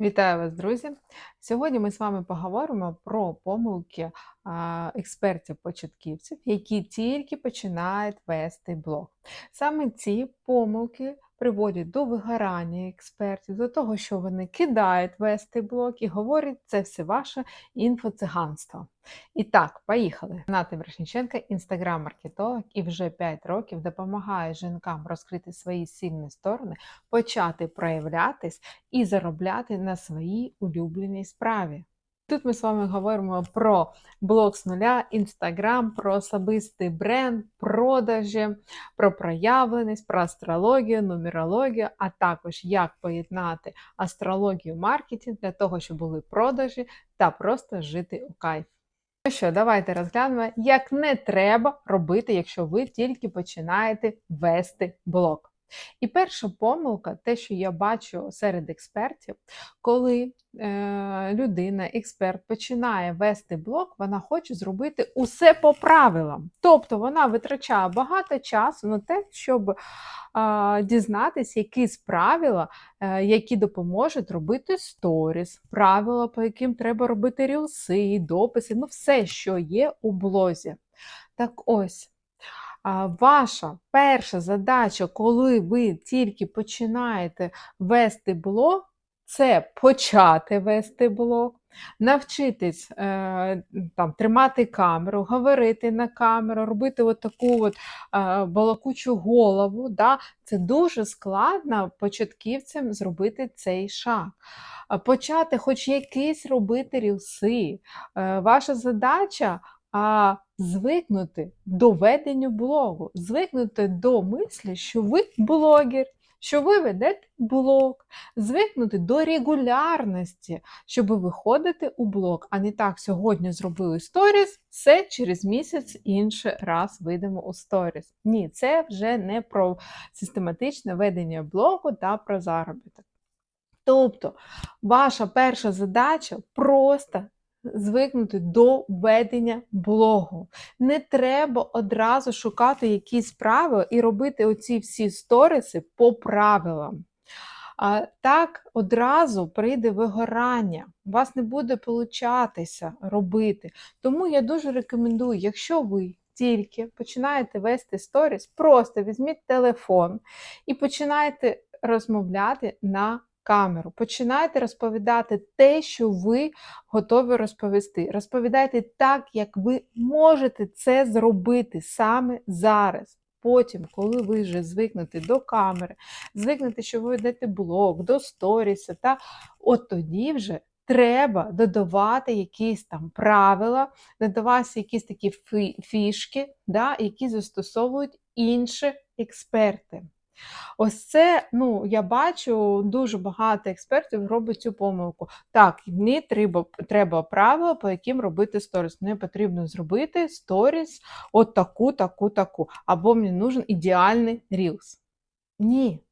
Вітаю вас, друзі! Сьогодні ми з вами поговоримо про помилки експертів-початківців, які тільки починають вести блог. Саме ці помилки приводять до вигорання експертів, до того, що вони кидають вести блог і говорять, це все ваше інфоциганство. І так, поїхали. Ната Вершніченка, інстаграм-маркетолог, і вже 5 років допомагає жінкам розкрити свої сильні сторони, почати проявлятись і заробляти на своїй улюбленій справі. Тут ми з вами говоримо про блог з нуля, інстаграм, про особистий бренд, продажі, про проявленість, про астрологію, нумерологію, а також як поєднати астрологію маркетинг для того, щоб були продажі та просто жити у кайф. Ну що, давайте розглянемо, як не треба робити, якщо ви тільки починаєте вести блог. І перша помилка, те, що я бачу серед експертів, коли е, людина, експерт, починає вести блог, вона хоче зробити усе по правилам. Тобто вона витрачає багато часу на те, щоб е, дізнатися якісь правила, е, які допоможуть робити сторіс, правила, по яким треба робити рілси, дописи, ну все, що є у блозі. Так ось ваша перша задача, коли ви тільки починаєте вести блог, це почати вести блог, навчитись е, там, тримати камеру, говорити на камеру, робити от таку е, балакучу голову. Да? Це дуже складно початківцям зробити цей шаг. Почати хоч якийсь робити рілси. Е, ваша задача звикнути до ведення блогу, звикнути до мислі, що ви блогер, що ви ведете блог, звикнути до регулярності, щоб виходити у блог, а не так сьогодні зробили сторіс, все через місяць інший раз вийдемо у сторіс. Ні, це вже не про систематичне ведення блогу та про заробіток. Тобто ваша перша задача просто звикнути до ведення блогу. Не треба одразу шукати якісь правила і робити оці всі сториси по правилам. А Так одразу прийде вигорання, у вас не буде получатися робити. Тому я дуже рекомендую, якщо ви тільки починаєте вести сторіс, просто візьміть телефон і починайте розмовляти на камеру. Починайте розповідати те, що ви готові розповісти. Розповідайте так, як ви можете це зробити саме зараз. Потім, коли ви вже звикнете до камери, звикнете, що ви ведете блог, до сторіса, та от тоді вже треба додавати якісь там правила, додавати якісь такі фішки, да, які застосовують інші експерти. Ось це, ну, я бачу, дуже багато експертів робить цю помилку. Так, мені треба треба правила, по яким робити сторіс. Мені потрібно зробити сторіс от таку, таку, таку. Або мені нужен ідеальний рілс. Ні.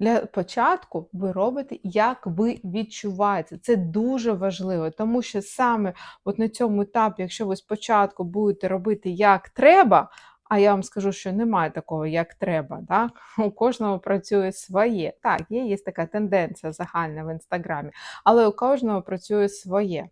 Для початку ви робите, як ви відчуваєте. Це дуже важливо, тому що саме от на цьому етапі, якщо ви спочатку будете робити як треба, а я вам скажу, що немає такого, як треба. Так? У кожного працює своє. Так, є, є така тенденція загальна в інстаграмі, але у кожного працює своє.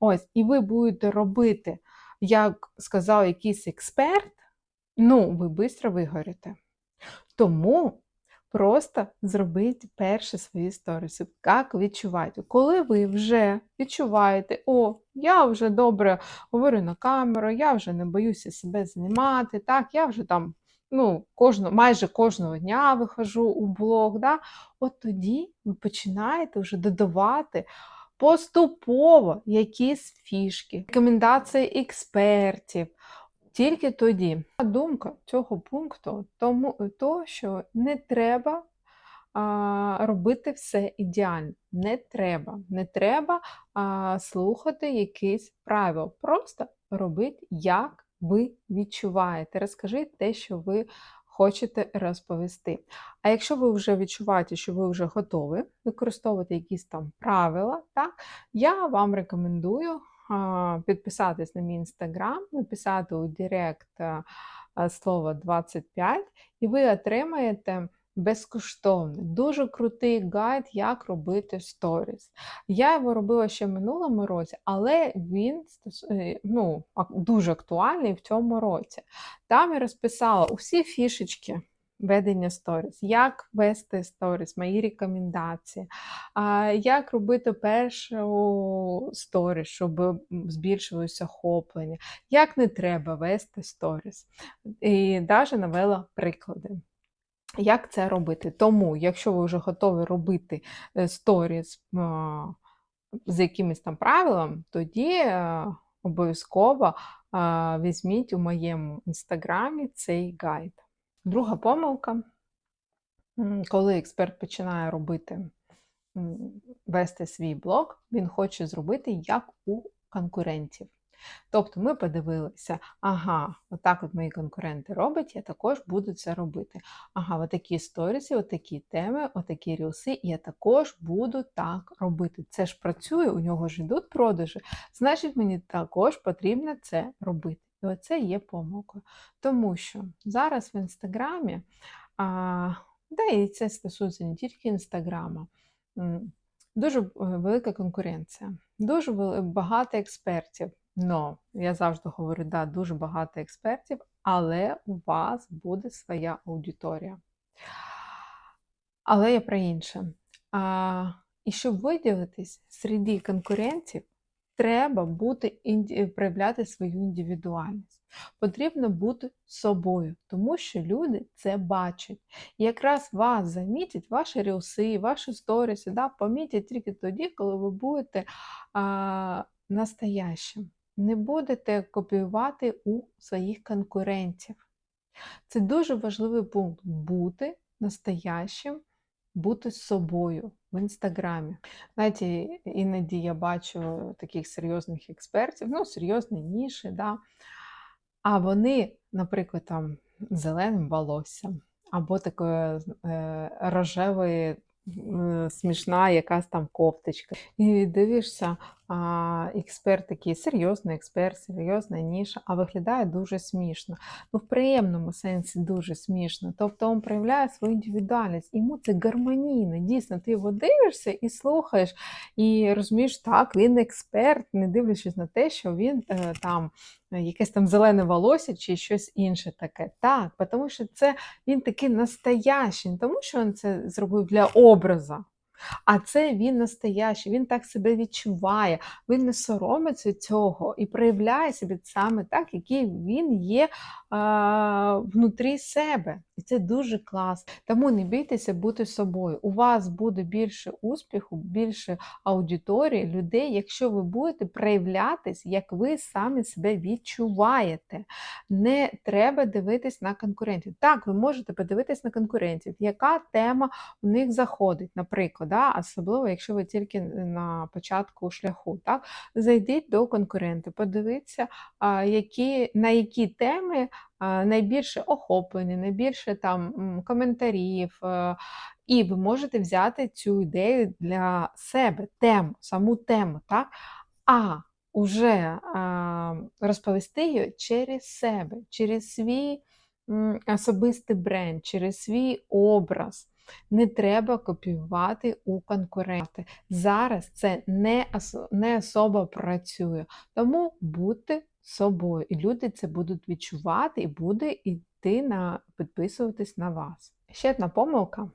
Ось, і ви будете робити, як сказав якийсь експерт, ну, ви швидко вигорите. Тому Просто зробіть перші свої сторіси. Як відчуваєте? Коли ви вже відчуваєте, о, я вже добре говорю на камеру, я вже не боюся себе знімати, так, я вже там ну, кожного, майже кожного дня виходжу у блог, да? от тоді ви починаєте вже додавати поступово якісь фішки, рекомендації експертів. Тільки тоді думка цього пункту тому то, що не треба а, робити все ідеально. Не треба. Не треба а, слухати якісь правил. Просто робіть, як ви відчуваєте. Розкажіть те, що ви хочете розповісти. А якщо ви вже відчуваєте, що ви вже готові використовувати якісь там правила, так, я вам рекомендую підписатись на мій інстаграм, написати у Директ слово 25, і ви отримаєте безкоштовний, дуже крутий гайд, як робити сторіс. Я його робила ще в минулому році, але він е, ну, дуже актуальний в цьому році. Там я розписала усі фішечки. Ведення сторіс, як вести сторіс, мої рекомендації, як робити першу сторіс, щоб збільшилося охоплення, як не треба вести сторіс. І навіть навела приклади. Як це робити? Тому, якщо ви вже готові робити е, сторіс з якимись там правилами, тоді е, обов'язково візьміть у моєму інстаграмі цей гайд. Друга помилка, коли експерт починає робити вести свій блог, він хоче зробити як у конкурентів. Тобто ми подивилися, ага, отак от мої конкуренти роблять, я також буду це робити. Ага, отакі сторіси, отакі теми, отакі рілси, я також буду так робити. Це ж працює, у нього ж йдуть продажі, значить мені також потрібно це робити. І оце є помилкою. Тому що зараз в інстаграмі, а, да і це стосується не тільки інстаграма, дуже е, велика конкуренція, дуже багато експертів. Но я завжди говорю, да, дуже багато експертів, але у вас буде своя аудиторія. Але я про інше. А, і щоб виділитись серед конкурентів, треба бути проявляти свою індивідуальність. Потрібно бути собою, тому що люди це бачать. І якраз вас замітять, ваші рілси, ваші сторіси, да, помітять тільки тоді, коли ви будете а, настоящим. Не будете копіювати у своїх конкурентів. Це дуже важливий пункт бути настоящим, бути собою в інстаграмі. Знаєте, іноді я бачу таких серйозних експертів, ну, серйозні ніші, да, а вони, наприклад, там зеленим волоссям, або такою е, рожевою е, смішна якась там кофточка. І дивишся, експерт такий серйозний експерт, серйозна ніша, а виглядає дуже смішно. Ну, в приємному сенсі дуже смішно. Тобто він проявляє свою індивідуальність. Йому це гармонійно. Дійсно, ти його дивишся і слухаєш, і розумієш, так, він експерт, не дивлячись на те, що він е, там якесь там зелене волосся чи щось інше таке. Так, тому що це він такий настоящий, не тому що він це зробив для образу. А це він настоящий, він так себе відчуває, він не соромиться цього і проявляє себе саме так, який він є а, внутрі себе. І це дуже класно. Тому не бійтеся бути собою. У вас буде більше успіху, більше аудиторії, людей, якщо ви будете проявлятись, як ви самі себе відчуваєте. Не треба дивитись на конкурентів. Так, ви можете подивитись на конкурентів, яка тема у них заходить, наприклад, да? особливо, якщо ви тільки на початку шляху. Так? Зайдіть до конкурента, подивіться, які, на які теми найбільше охоплення, найбільше там коментарів. е, І ви можете взяти цю ідею для себе, тему, саму тему, так? А уже розповісти її через себе, через свій особистий бренд, через свій образ. Не треба копіювати у конкуренти. Зараз це не, не особо працює. Тому будьте собою, і люди це будуть відчувати, і буде йти на підписуватись на вас. Ще одна помилка.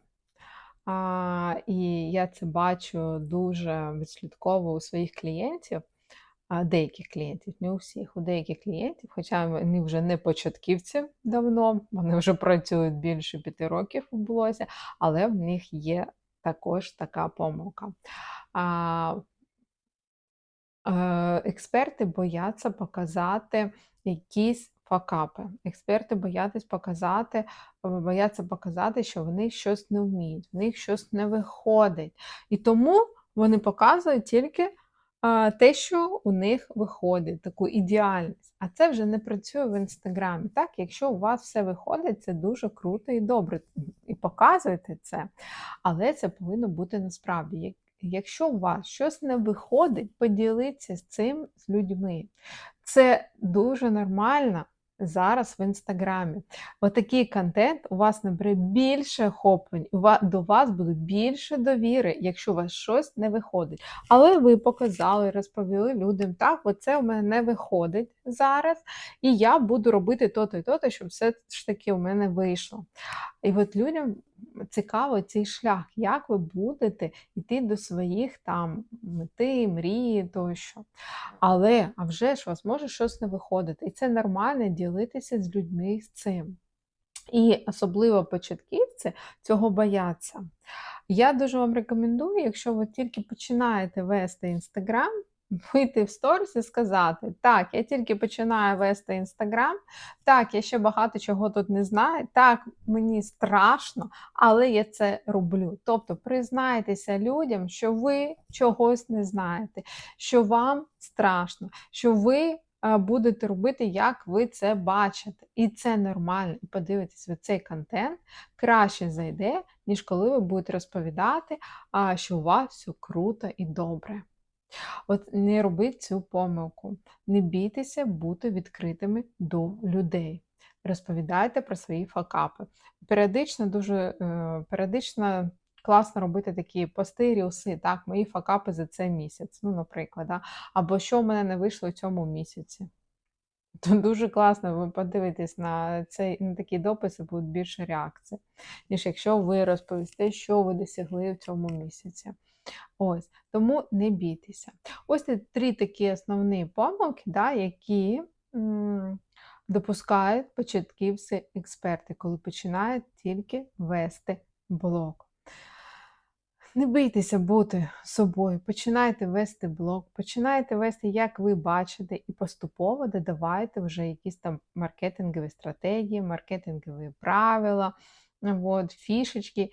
А, і я це бачу дуже відслідково у своїх клієнтів, а, деяких клієнтів, не у всіх, у деяких клієнтів, хоча вони вже не початківці давно, вони вже працюють більше п'яти років у блозі, але в них є також така помилка. А, е, експерти бояться показати якісь факапи. Експерти бояться показати, е, бояться показати, що вони щось не вміють, в них щось не виходить. І тому вони показують тільки те, що у них виходить, таку ідеальність. А це вже не працює в інстаграмі. Так, якщо у вас все виходить, це дуже круто і добре. І показуйте це. Але це повинно бути насправді. Якщо у вас щось не виходить, поділіться з цим з людьми. Це дуже нормально зараз в інстаграмі. Отакий контент у вас набере більше охоплень, до вас буде більше довіри, якщо у вас щось не виходить. Але ви показали, розповіли людям, так, оце у мене не виходить зараз, і я буду робити то-то і то-то, щоб все ж таки у мене вийшло. І от людям цікаво цей шлях, як ви будете йти до своїх там мети, мрії тощо. Але а вже ж у вас може щось не виходити. І це нормально ділитися з людьми з цим. І особливо початківці цього бояться. Я дуже вам рекомендую, якщо ви тільки починаєте вести Інстаграм, вийти в сторіс і сказати: Так, я тільки починаю вести Інстаграм, так, я ще багато чого тут не знаю, так, мені страшно, але я це роблю. Тобто признайтеся людям, що ви чогось не знаєте, що вам страшно, що ви е, будете робити, як ви це бачите. І це нормально. І подивитесь, ви цей контент краще зайде, ніж коли ви будете розповідати, що у вас все круто і добре. От не робіть цю помилку. Не бійтеся бути відкритими до людей. Розповідайте про свої факапи. Періодично дуже е, періодично класно робити такі пости, рілси, так, мої факапи за цей місяць, ну, наприклад, да? або що в мене не вийшло в цьому місяці. То дуже класно, ви подивитесь на цей на такі дописи, будуть більше реакцій, ніж якщо ви розповісте, що ви досягли в цьому місяці. Ось, тому не бійтеся. Ось три такі основні помилки, да, які м, допускають початківці експерти, коли починають тільки вести блог. Не бійтеся бути собою, починайте вести блог, починайте вести, як ви бачите, і поступово додавайте вже якісь там маркетингові стратегії, маркетингові правила, от, фішечки,